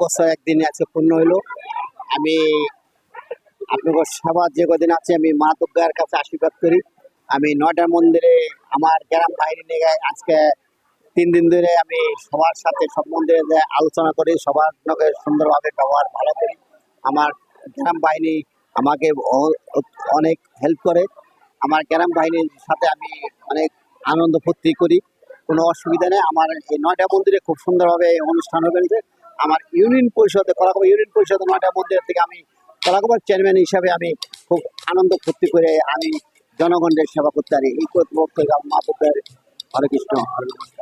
বছর একদিন আজকে পূর্ণ হইল। আমি আপনাদের সেবা যে কদিন আছে আমি মা দুর্গার কাছে আশীর্বাদ করি। আমি নয়টার মন্দিরে আমার গ্রাম বাহিনী নিয়ে আজকে তিন দিন ধরে আমি সবার সাথে সব মন্দিরে আলোচনা করি, সবার সঙ্গে সুন্দরভাবে ব্যবহার ভালো করি। আমার গ্রাম বাহিনী আমাকে অনেক হেল্প করে। আমার গ্রাম বাহিনীর সাথে আমি অনেক আনন্দ ফুর্তি করি। কোনো অসুবিধা নেই। আমার এই নয়টা মন্দিরে খুব সুন্দরভাবে অনুষ্ঠান হয়েছে আমার ইউনিয়ন পরিষদে কলাকবা ইউনিয়ন পরিষদে নয়টা মন্দির থেকে আমি কলাকবার চেয়ারম্যান হিসাবে আমি খুব আনন্দ ফুর্তি করে আমি জনগণের সেবা করতে পারি। এই কর্তৃপক্ষ মা কৃষ্ণ হরে নমস্কার